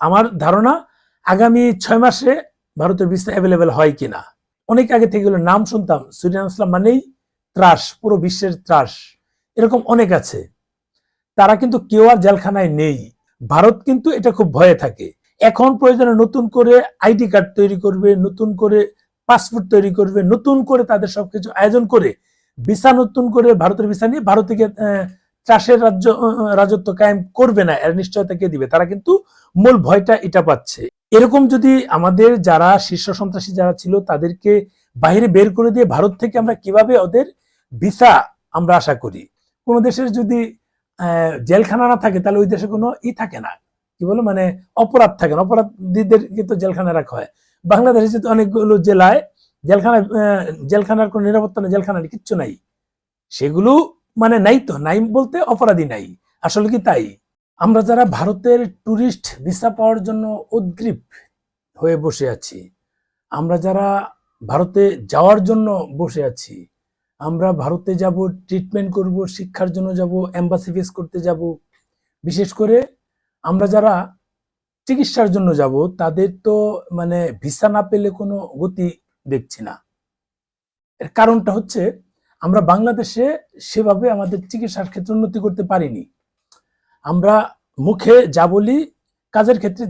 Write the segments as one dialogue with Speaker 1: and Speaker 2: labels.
Speaker 1: আমার ধারণা আগামী ছয় মাসে ভারতের ভিসা অ্যাভেলেবেল হয় কিনা? অনেক আগে থেকে এগুলো নাম শুনতাম। সুরিয়ান ইসলাম মানেই ত্রাস, পুরো বিশ্বের ত্রাস। এরকম অনেক আছে। তারা কিন্তু কেউ আর জেলখানায় নেই। ভারত কিন্তু এটা খুব ভয়ে থাকে। এখন প্রয়োজনে নতুন করে আইডি কার্ড তৈরি করবে, নতুন করে পাসপোর্ট তৈরি করবে, নতুন করে তাদের সবকিছু আয়োজন করে ভিসা নতুন করে ভারতের ভিসা নিয়ে ভারত চাষের রাজ্য রাজত্ব কায়েম করবে না এর নিশ্চয়তা কে দিবে? তারা কিন্তু মূল ভয়টা এটা পাচ্ছে। এরকম যদি আমাদের যারা শীর্ষ সন্ত্রাসী যারা ছিল তাদেরকে বাইরে বের করে দিয়ে ভারত থেকে আমরা কীভাবে ওদের ভিসা আমরা আশা করি? কোন দেশের যদি জেলখানা না থাকে তাহলে ওই দেশে কোনো ই থাকে না। কি বলো? মানে অপরাধ থাকে না। অপরাধীদেরকে তো জেলখানা রাখা হয়। বাংলাদেশে যেহেতু অনেকগুলো জেলায় জেলখানায় আহ, জেলখানার কোনো নিরাপত্তা নেই জেলখানা কিচ্ছু নাই। সেগুলো মানে নাই তো, নাই বলতে অপরাধী নাই। আসলে কি তাই? আমরা যারা ভারতের টুরিস্ট ভিসা পাওয়ার জন্য উদ্গ্রীব হয়ে বসে আছি, আমরা যারা ভারতে যাওয়ার জন্য বসে আছি, আমরা ভারতে যাব ট্রিটমেন্ট করব, শিক্ষার জন্য যাব এম্বাসি ফেস করতে যাব, বিশেষ করে আমরা যারা চিকিৎসার জন্য যাব, তাদের তো মানে ভিসা না পেলে কোনো গতি দেখছি না। এর কারণটা হচ্ছে আমরা বাংলাদেশে সেভাবে আমাদের চিকিৎসার ক্ষেত্রে উন্নতি করতে পারিনি। আমরা মুখে যা বলি কাজের ক্ষেত্রে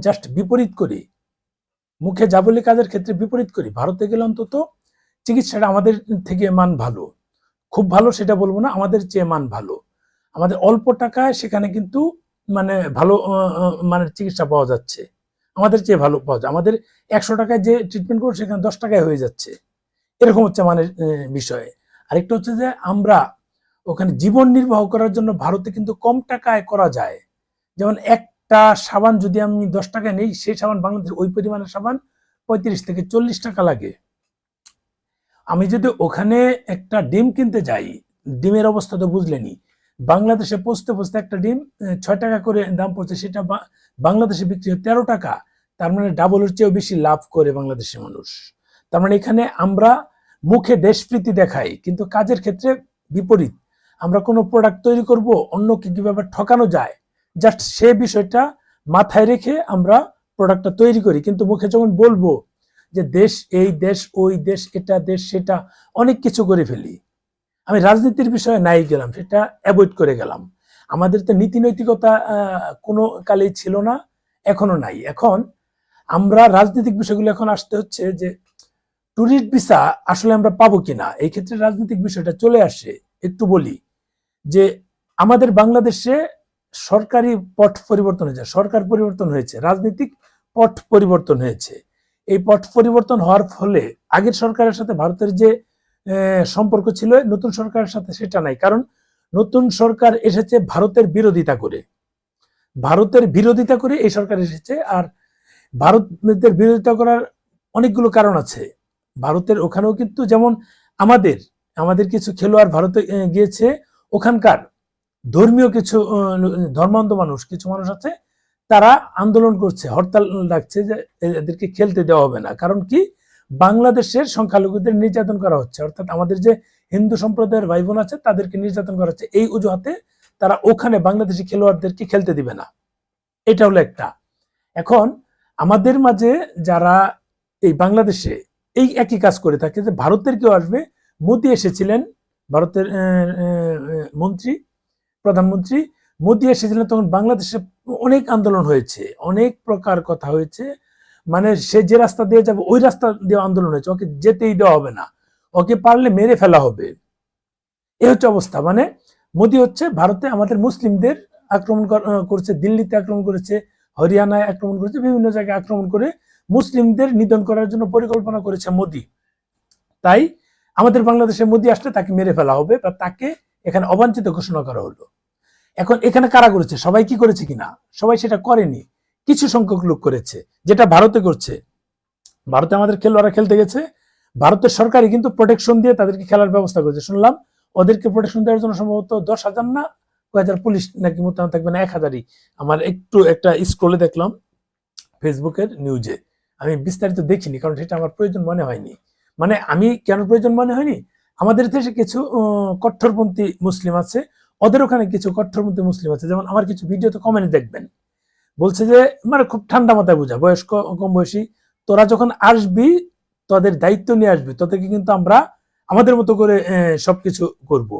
Speaker 1: জাস্ট বিপরীত করি। মুখে যা বলি কাজের ক্ষেত্রে বিপরীত করি। ভারতে গেলে অন্তত চিকিৎসাটা আমাদের থেকে মান ভালো। খুব ভালো সেটা বলব না আমাদের চেয়ে মান ভালো। আমাদের অল্প টাকায় সেখানে কিন্তু মানে ভালো আহ, চিকিৎসা পাওয়া যাচ্ছে। আমাদের চেয়ে ভালো পাওয়া যায়। আমাদের একশো টাকায় যে ট্রিটমেন্ট করব সেখানে দশ টাকায় হয়ে যাচ্ছে। এরকম হচ্ছে আহ, বিষয়। আরেকটা হচ্ছে যে আমরা ওখানে জীবন নির্বাহ করার জন্য ভারতে কিন্তু কম টাকায় করা যায়। যেমন একটা সাবান যদি আমি দশ টাকায় নেই, সেই সাবান বাংলাদেশ ওই পরিমাণের সাবান পঁয়ত্রিশ থেকে চল্লিশ টাকা লাগে। আমি যদি ওখানে একটা ডিম কিনতে যাই, ডিমের অবস্থা তো বুঝলেনি বাংলাদেশে পৌঁছতে পৌঁছতে একটা ডিম ছয় টাকা করে দাম পড়ছে, সেটা বাংলাদেশে বিক্রি হয় তেরো টাকা, তার মানে ডাবলের চেয়েও বেশি লাভ করে বাংলাদেশের মানুষ। তার মানে এখানে আমরা মুখে দেশপ্রীতি দেখাই, কিন্তু কাজের ক্ষেত্রে বিপরীত। আমরা কোনো প্রোডাক্ট তৈরি করব, অন্যকে কীভাবে ঠকানো যায়? জাস্ট সে বিষয়টা মাথায় রেখে আমরা প্রোডাক্টটা তৈরি করি। কিন্তু মুখে যখন বলব যে দেশ এই, দেশ ওই, দেশ এটা, দেশ সেটা, অনেক কিছু করে ফেলি। আমি রাজনীতির বিষয়ে নাই গেলাম, সেটা অ্যাভয়েড করে গেলাম। আমাদের তো নীতি নৈতিকতা কোনো কালেই ছিল না, এখনও নাই। এখন আমরা রাজনৈতিক বিষয়গুলো এখন আসতে হচ্ছে যে ট্যুরিস্ট ভিসা আসলে আমরা পাবো কিনা? এই ক্ষেত্রে রাজনৈতিক বিষয়টা চলে আসে। একটু বলি যে আমাদের বাংলাদেশে সরকারি পট পরিবর্তন হয়েছে, সরকার পরিবর্তন হয়েছে, রাজনৈতিক পট পরিবর্তন হয়েছে। এই পট পরিবর্তন হওয়ার ফলে আগের সরকারের সাথে ভারতের যে সম্পর্ক ছিল, নতুন সরকারের সাথে সেটা নাই। কারণ নতুন সরকার এসেছে ভারতের বিরোধিতা করে। ভারতের বিরোধিতা করে এই সরকার এসেছে, আর ভারতের বিরোধিতা করার অনেকগুলো কারণ আছে। ভারতের ওখানেও কিন্তু যেমন আমাদের আমাদের কিছু খেলোয়াড় ভারতে গিয়েছে, ওখানকার ধর্মীয় কিছু ধর্মান্ধ মানুষ, কিছু মানুষ আছে, তারা আন্দোলন করছে, হরতাল ডাকছে যে এদেরকে খেলতে দেওয়া হবে না। কারণ কি? বাংলাদেশের সংখ্যালঘুদের নির্যাতন করা হচ্ছে। অর্থাৎ আমাদের যে হিন্দু সম্প্রদায়ের ভাই বোন আছে, তাদেরকে নির্যাতন করা হচ্ছে। এই অজুহাতে তারা ওখানে বাংলাদেশি খেলোয়াড়দেরকে খেলতে দিবে না। এটা হলো একটা। এখন আমাদের মাঝে যারা এই বাংলাদেশে এই একই কাজ করে থাকে যে ভারতের কেউ আসবে। মোদি এসেছিলেন, ভারতের মন্ত্রী, প্রধানমন্ত্রী। মোদি এসেছিলেন তখন বাংলাদেশে অনেক আন্দোলন হয়েছে, অনেক প্রকার কথা হয়েছে। মানে সে যে রাস্তা দিয়ে যাবে, ওই রাস্তা দিয়ে আন্দোলন হয়েছে। ওকে যেতেই দেওয়া হবে না। ওকে পারলে মেরে ফেলা হবে। এ হচ্ছে অবস্থা। মানে মোদি হচ্ছে ভারতে আমাদের মুসলিমদের আক্রমণ করছে, দিল্লিতে আক্রমণ করেছে হরিয়ানায় আক্রমণ করেছে, বিভিন্ন জায়গায় আক্রমণ করে মুসলিমদের নিধন করার জন্য পরিকল্পনা করেছে মোদি। তাই আমাদের বাংলাদেশে মোদী আসলে তাকে মেরে ফেলা হবে বা তাকে এখানে অবাঞ্ছিত ঘোষণা করা হলো। এখন এখানে কারা করেছে? সবাই কি করেছে কিনা? সবাই সেটা করেনি। কিছু সংখ্যক লোক করেছে, যেটা ভারতে করছে। ভারতে আমাদের খেলোয়াড়রা খেলতে গেছে। ভারতের সরকারই কিন্তু প্রোটেকশন দিয়ে তাদেরকে খেলার ব্যবস্থা করেছে। শুনলাম ওদেরকে প্রোটেকশন দেওয়ার জন্য সম্ভবত দশ হাজার না কয় হাজার পুলিশ নাকি মোতায়েন থাকবে না, এক হাজারই। আমার একটু একটা স্ক্রলে দেখলাম ফেসবুকের নিউজে আমি বিস্তারিত দেখিনি, কারণ সেটা আমার প্রয়োজন মনে হয়নি। মানে আমি কেন প্রয়োজন মনে হয়নি? আমাদের দেশে কিছু কট্টরপন্থী মুসলিম আছে, ওদের ওখানে কিছু কট্টরপন্থী মুসলিম আছে। যেমন আমার কিছু ভিডিওতে কমেন্ট দেখবেন। বলছে যে মানে খুব ঠান্ডা মাথায় বোঝা, বয়স্ক, কম বয়সী, তোরা যখন আসবি, তোদের দায়িত্ব নিয়ে আসবি, তোদেরকে কিন্তু আমরা, আমাদের মতো করে সবকিছু করব।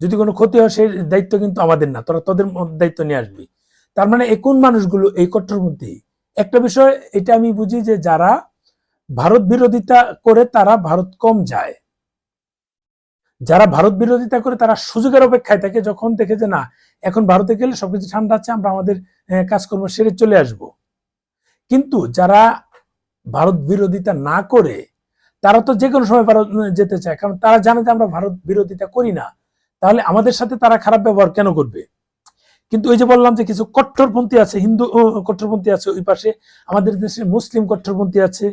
Speaker 1: যদি কোনো ক্ষতি হয়, সেই দায়িত্ব কিন্তু আমাদের না, তোরা তোদের দায়িত্ব নিয়ে আসবি। তার মানে এই কোন মানুষগুলো এই কট্টরপন্থী একটা বিষয়, এটা আমি বুঝি যে যারা ভারত বিরোধিতা করে, তারা ভারত কম যায়। যারা ভারত বিরোধিতা করে, তারা সুযোগের অপেক্ষায় থাকে, যখন দেখে যে না, এখন ভারতে গেলে সবকিছু ঠান্ডা আছে, আমরা আমাদের কাজকর্ম সেরে চলে আসব। কিন্তু যারা ভারত বিরোধিতা না করে, তারা তো যে কোনো সময় ভারত যেতে চায়, কারণ তারা জানে যে আমরা ভারত বিরোধিতা করি না। তাহলে আমাদের সাথে তারা খারাপ ব্যবহার কেন করবে? কিন্তু ওই যে বললাম যে কিছু কট্টরপন্থী আছে হিন্দু কট্টরপন্থী আছে ওই পাশে আমাদের দেশে মুসলিম কট্টরপন্থী আছে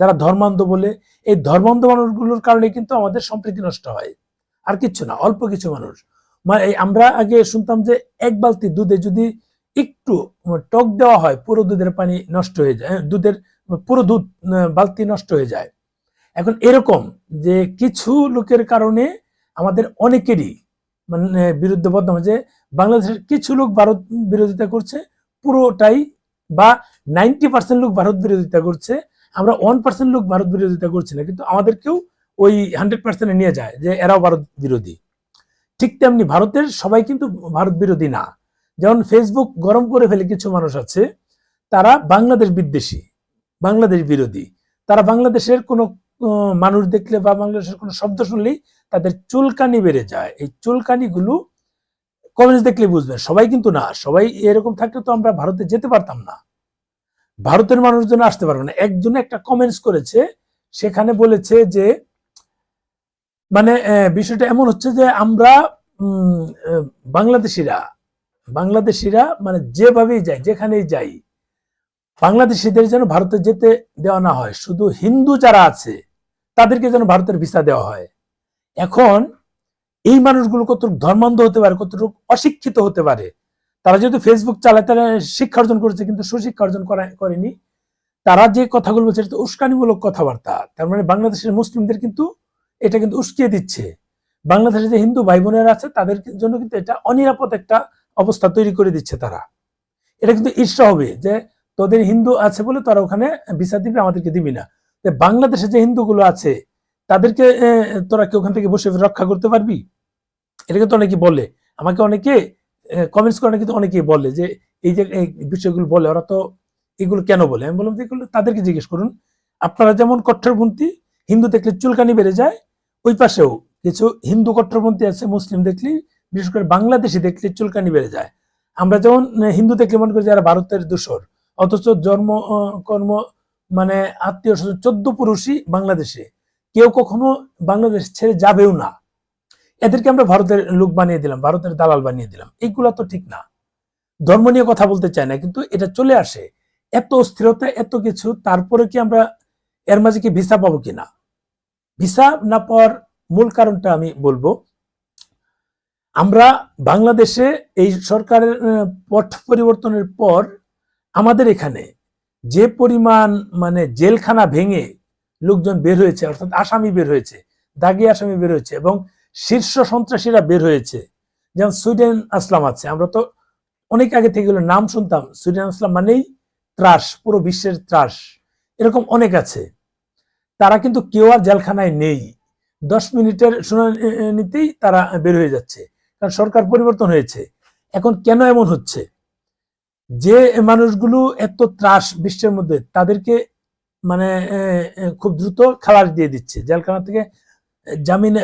Speaker 1: যারা ধর্মান্ধ বলে এই ধর্মান্ধ মানুষগুলোর কারণে কিন্তু আমাদের সম্প্রীতি নষ্ট হয়। আর কিচ্ছু না অল্প কিছু মানুষ। মানে আমরা আগে শুনতাম যে এক বালতি দুধে যদি একটু টক দেওয়া হয় পুরো দুধের পানি নষ্ট হয়ে যায় হ্যাঁ, দুধের পুরো দুধ বালতি নষ্ট হয়ে যায়। এখন এরকম যে কিছু লোকের কারণে আমাদের অনেকেরই মানে বিরুদ্ধে বদনাম যে বাংলাদেশের কিছু লোক ভারত বিরোধিতা করছে, পুরোটাই বা নাইনটি পার্সেন্ট লোক ভারত বিরোধিতা করছে। আমরা ওয়ান পার্সেন্ট লোক ভারত বিরোধিতা করছি না, কিন্তু আমাদেরকেও ওই হান্ড্রেড পার্সেন্টে নিয়ে যায় যে এরাও ভারত বিরোধী। ঠিক তেমনি ভারতের সবাই কিন্তু ভারত বিরোধী না। যেমন ফেসবুক গরম করে ফেলে কিছু মানুষ আছে, তারা বাংলাদেশ বিদ্বেষী, বাংলাদেশ বিরোধী। তারা বাংলাদেশের কোনো মানুষ দেখলে বা বাংলাদেশের কোনো শব্দ শুনলেই তাদের চুলকানি বেড়ে যায়। এই চুলকানিগুলো কমেন্টস দেখলে বুঝবেন, সবাই কিন্তু না, সবাই এরকম থাকলে তো আমরা ভারতে যেতে পারতাম না। ভারতের মানুষজন আসতে পারবে না। একজনে একটা কমেন্টস করেছে, সেখানে বলেছে যে মানে বিষয়টা এমন হচ্ছে যে আমরা বাংলাদেশিরা বাংলাদেশিরা মানে যেভাবেই যাই, যেখানেই যাই, বাংলাদেশিদের যেন ভারতে যেতে দেওয়া না হয়। শুধু হিন্দু যারা আছে, তাদেরকে যেন ভারতের ভিসা দেওয়া হয়। এখন এই মানুষগুলো কতটুকু ধর্মান্ধ হতে পারে, কতটুকু অশিক্ষিত হতে পারে, তারা যেহেতু ফেসবুক চালায়, তারা শিক্ষা অর্জন করেছে কিন্তু সুশিক্ষা অর্জন করা- করেনি, তারা যে কথাগুলো বলছে এটা উস্কানিমূলক কথাবার্তা, তার মানে বাংলাদেশের মুসলিমদের কিন্তু এটা কিন্তু উস্কিয়ে দিচ্ছে, বাংলাদেশে যে হিন্দু ভাই বোনেরা আছে, তাদের জন্য কিন্তু এটা অনিরাপদ একটা অবস্থা তৈরি করে দিচ্ছে তারা, এটা কিন্তু ঈর্ষা হবে যে তোদের হিন্দু আছে বলে তারা ওখানে ভিসা দিবে, আমাদেরকে দিবি না বাংলাদেশে যে হিন্দুগুলো আছে তাদেরকে তোরা কি ওখান থেকে বসে রক্ষা করতে পারবি? এটা কিন্তু অনেকে বলে। আমাকে অনেকে কমেন্টস করে কিন্তু অনেকেই বলে যে, এই যে, এই বিষয়গুলো বলে, ওরা তো এগুলো কেন বলে? আমি বললাম এগুলো তাদেরকে জিজ্ঞেস করুন। আপনারা যেমন কট্টরপন্থী, হিন্দু দেখলে চুলকানি বেড়ে যায়, ওই পাশেও কিছু হিন্দু কট্টরপন্থী আছে, মুসলিম দেখলে, বিশেষ করে বাংলাদেশি দেখলে চুলকানি বেড়ে যায়। আমরা যেমন হিন্দু দেখলে মনে করি যারা ভারতের দূষর, অথচ জন্ম কর্ম মানে আত্মীয় স্বজন চোদ্দ পুরুষই বাংলাদেশে। কেউ কখনো বাংলাদেশ ছেড়ে যাবেও না। এদেরকে আমরা ভারতের লোক বানিয়ে দিলাম, ভারতের দালাল বানিয়ে দিলাম। এইগুলা তো ঠিক না। ধর্ম নিয়ে কথা বলতে চাই না, কিন্তু এটা চলে আসে। এত অস্থিরতা, এত কিছু, তারপরে কি আমরা এর মাঝে কি ভিসা পাবো কিনা? ভিসা না পাওয়ার মূল কারণটা আমি বলব, আমরা বাংলাদেশে এই সরকারের পথ পরিবর্তনের পর আমাদের এখানে যে পরিমাণ মানে জেলখানা ভেঙে লোকজন বের হয়েছে, অর্থাৎ আসামি বের হয়েছে, দাগি আসামি বের হয়েছে এবং শীর্ষ সন্ত্রাসীরা বের হয়েছে। যেমন সুইডেন আসলাম আছে, আমরা তো অনেক আগে থেকে নাম শুনতাম। সুইডেন আসলাম মানেই ত্রাস, পুরো বিশ্বের ত্রাস। এরকম অনেক আছে। তারা কিন্তু কেউ আর জেলখানায় নেই। দশ মিনিটের শুনানিতেই তারা বের হয়ে যাচ্ছে, কারণ সরকার পরিবর্তন হয়েছে। এখন কেন এমন হচ্ছে? যে মানুষগুলো এত ত্রাস বিশ্বের মধ্যে, তাদেরকে মানে খুব দ্রুত খালাস দিয়ে দিচ্ছে। জেলখানা থেকে জামিনে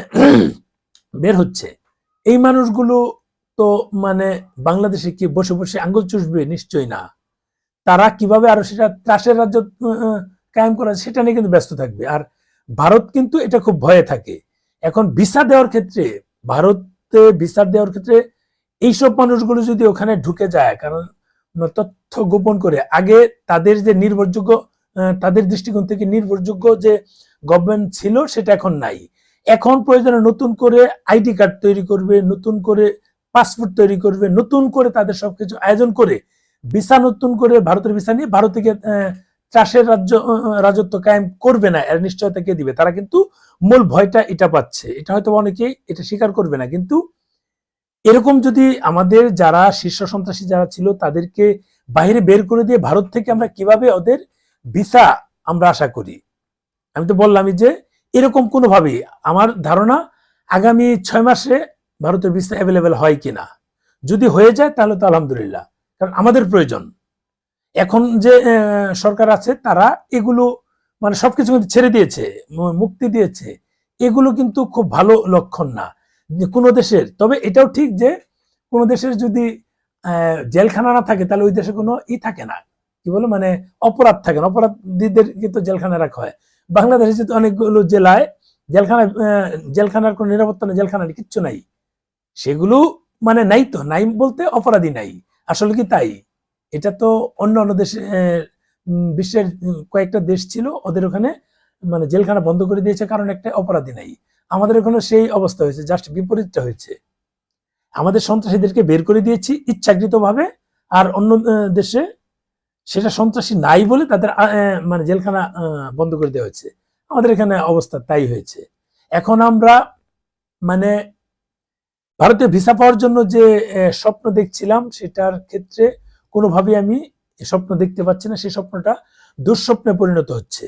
Speaker 1: বের হচ্ছে। এই মানুষগুলো তো মানে বাংলাদেশে কি বসে বসে আঙ্গুল চুষবে? নিশ্চয়ই না। তারা কীভাবে আরও সেটা ত্রাসের রাজ্য কায়েম করা সেটা নিয়ে কিন্তু ব্যস্ত থাকবে। আর ভারত কিন্তু এটা খুব ভয়ে থাকে। এখন ভিসা দেওয়ার ক্ষেত্রে, ভারতে ভিসা দেওয়ার ক্ষেত্রে এইসব মানুষগুলো যদি ওখানে ঢুকে যায়, কারণ তথ্য গোপন করে, আগে তাদের যে নির্ভরযোগ্য তাদের দৃষ্টিকোণ থেকে নির্ভরযোগ্য যে গভর্নমেন্ট ছিল সেটা এখন নাই। এখন প্রয়োজনে নতুন করে আইডি কার্ড তৈরি করবে, নতুন করে পাসপোর্ট তৈরি করবে, নতুন করে তাদের সবকিছু আয়োজন করে, ভিসা নতুন করে ভারতের ভিসা নিয়ে ভারত থেকে চাষের রাজ্য রাজত্ব কায়েম করবে না। এর নিশ্চয়তা কে দিবে? তারা কিন্তু মূল ভয়টা এটা পাচ্ছে। এটা হয়তো অনেকেই এটা স্বীকার করবে না। কিন্তু এরকম যদি আমাদের যারা শীর্ষ সন্ত্রাসী যারা ছিল তাদেরকে বাইরে বের করে দিয়ে ভারত থেকে আমরা কীভাবে ওদের ভিসা আমরা আশা করি। আমি তো বললামই যে এরকম কোনোভাবেই আমার ধারণা আগামী ছয় মাসে ভারতের ভিসা অ্যাভেলেবেল হয় কিনা। যদি হয়ে যায় তাহলে তো আলহামদুলিল্লাহ, কারণ আমাদের প্রয়োজন। এখন যে সরকার আছে তারা এগুলো মানে সবকিছু কিন্তু ছেড়ে দিয়েছে মুক্তি দিয়েছে। এগুলো কিন্তু খুব ভালো লক্ষণ না। কোনো দেশের, তবে এটাও ঠিক যে কোনো দেশের যদি জেলখানা না থাকে তাহলে ওই দেশে কোনো ই থাকে না। কি বলো মানে অপরাধ থাকেন অপরাধীদের কিন্তু জেলখানায় রাখা হয়। বাংলাদেশে যেহেতু অনেকগুলো জেলায় জেলখানায় আহ, জেলখানার কোনো নিরাপত্তা নেই জেলখানার কিচ্ছু নাই। সেগুলো মানে নাই তো নাই বলতে অপরাধী নাই। আসলে কি তাই? এটা তো অন্য অন্য দেশে বিশ্বের কয়েকটা দেশ ছিল ওদের ওখানে মানে জেলখানা বন্ধ করে দিয়েছে কারণ একটা অপরাধী নাই। আমাদের ওখানে সেই অবস্থা হয়েছে জাস্ট বিপরীতটা হয়েছে। আমাদের সন্ত্রাসীদেরকে বের করে দিয়েছি ইচ্ছাকৃতভাবে আর অন্য দেশে সেটা সন্ত্রাসী নাই বলে তাদের মানে জেলখানা বন্ধ করে দেওয়া হয়েছে। আমাদের এখানে অবস্থা তাই হয়েছে। এখন আমরা মানে ভারতে ভিসা পাওয়ার জন্য যে স্বপ্ন দেখছিলাম, সেটার ক্ষেত্রে কোনোভাবেই আমি স্বপ্ন দেখতে পাচ্ছি না। সেই স্বপ্নটা দুঃস্বপ্নে পরিণত হচ্ছে।